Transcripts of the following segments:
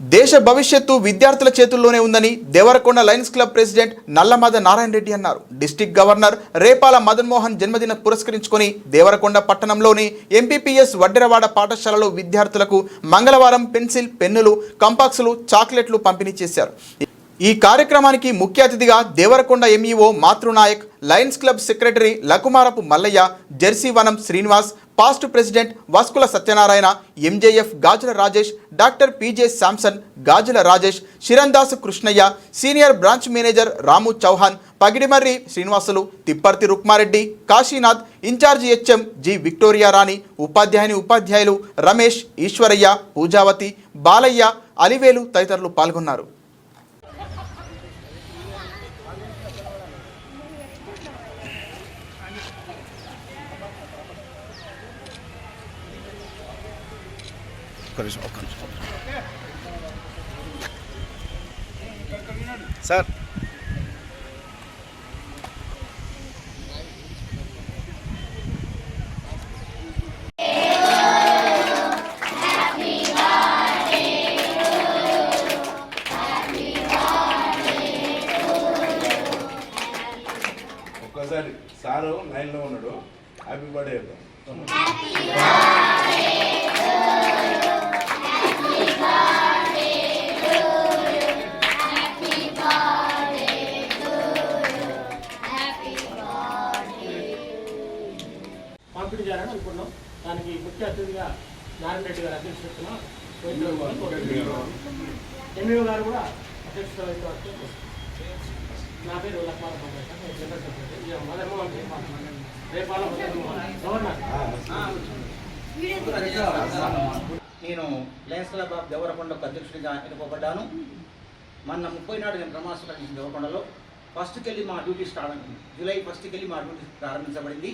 దేశ భవిష్యత్తు విద్యార్థుల చేతుల్లోనే ఉందని Devarakonda lions club president Nallamada Narayana Reddy అన్నారు. డిస్టిక్ గవర్నర్ రేపాల మదన్మోహన్ జన్మదిన పురస్కరించుకొని దేవరకొండ పట్టణంలోని ఎంపీపీఎస్ వడ్డెరవాడ పాఠశాలలో విద్యార్థులకు మంగళవారం పెన్సిల్ పెన్నులు కంపాక్సులు చాక్లెట్లు పంపిణీ చేశారు. ఈ కార్యక్రమానికి ముఖ్య అతిథిగా Devarakonda MEO Matrunayak lions club secretary Lakumarapu Mallaiah Jersey Vanam Srinivas past president Vaskula Satyanarayana MJF Gajula Rajesh doctor PJ Samson Gajula Rajesh Sirandas Krishnaiah senior branch manager Ramu Chauhan Pagidimarri Srinivasulu Tipparthi Rukmareddy Kashinath in charge HM G Victoria Rani ఉపాధ్యాయుని ఉపాధ్యాయులు రమేష్ ఈశ్వరయ్య పూజావతి బాలయ్య అలివేలు తదితరులు పాల్గొన్నారు. ఒక్క నిమిషం ఒక్క నిమిషం. Sir. ఒక్కసారి sir లైన్లో ఉన్నాడు. హ్యాపీ బర్త్డే పంపిణీ చేయాలని అనుకున్నాం దానికి ముఖ్య అతిథిగా నారాయణ రెడ్డి గారు అధ్యక్షతన ఎంఈఓ గారు కూడా అధ్యక్షత నా పేరు గవర్నర్. నేను లయన్స్ క్లబ్ ఆఫ్ దేవరకొండకు అధ్యక్షుడిగా ఎన్నుకోబడ్డాను. మొన్న ముప్పై నాడు నేను ప్రమాణ స్వీకరించిన దేవరకొండలో ఫస్ట్కి వెళ్ళి మా డ్యూటీ స్టార్ట్ జూలై ఫస్ట్కి వెళ్ళి మా డ్యూటీ ప్రారంభించబడింది.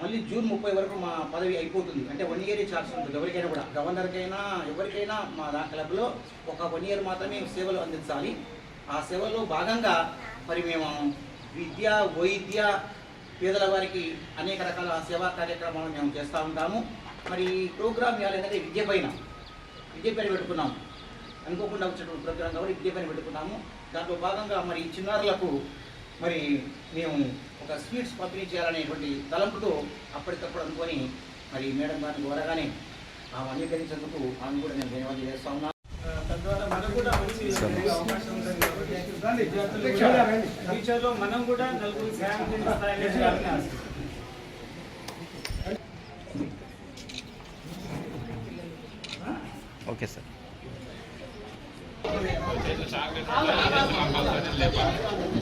మళ్ళీ జూన్ ముప్పై వరకు మా పదవి అయిపోతుంది. అంటే వన్ ఇయర్ ఛాన్స్ ఉంటుంది. ఎవరికైనా కూడా. గవర్నర్కైనా ఎవరికైనా మా దా క్లబ్లో ఒక వన్ ఇయర్ మాత్రమే సేవలు అందించాలి. ఆ సేవలో భాగంగా మరి మేము విద్య వైద్య పేదల వారికి అనేక రకాల సేవా కార్యక్రమాలు మేము చేస్తూ ఉంటాము. మరి ప్రోగ్రామ్ ఏంటంటే విద్య పైన. విద్య పైన పెట్టుకున్నాము. అనుకోకుండా వచ్చినటువంటి ప్రోగ్రాం కాబట్టి విద్య పైన పెట్టుకున్నాము. దాంట్లో భాగంగా మరి చిన్నారులకు మరి మేము ఒక స్వీట్స్ పంపిణీ చేయాలనేటువంటి తలంపుతో అప్పటికప్పుడు అనుకొని మరి మేడం గారిని కోరగానే ఆమె అంగీకరించేందుకు ఆమె కూడా నేను ధన్యవాదాలు చేస్తా ఉన్నాను తద్వారా మనకు కూడా మంచి అవకాశం ఉంటుంది కాబట్టి ఫ్యూచర్లో మనం కూడా నలుగురు ఓకే సార్. Move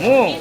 Mu.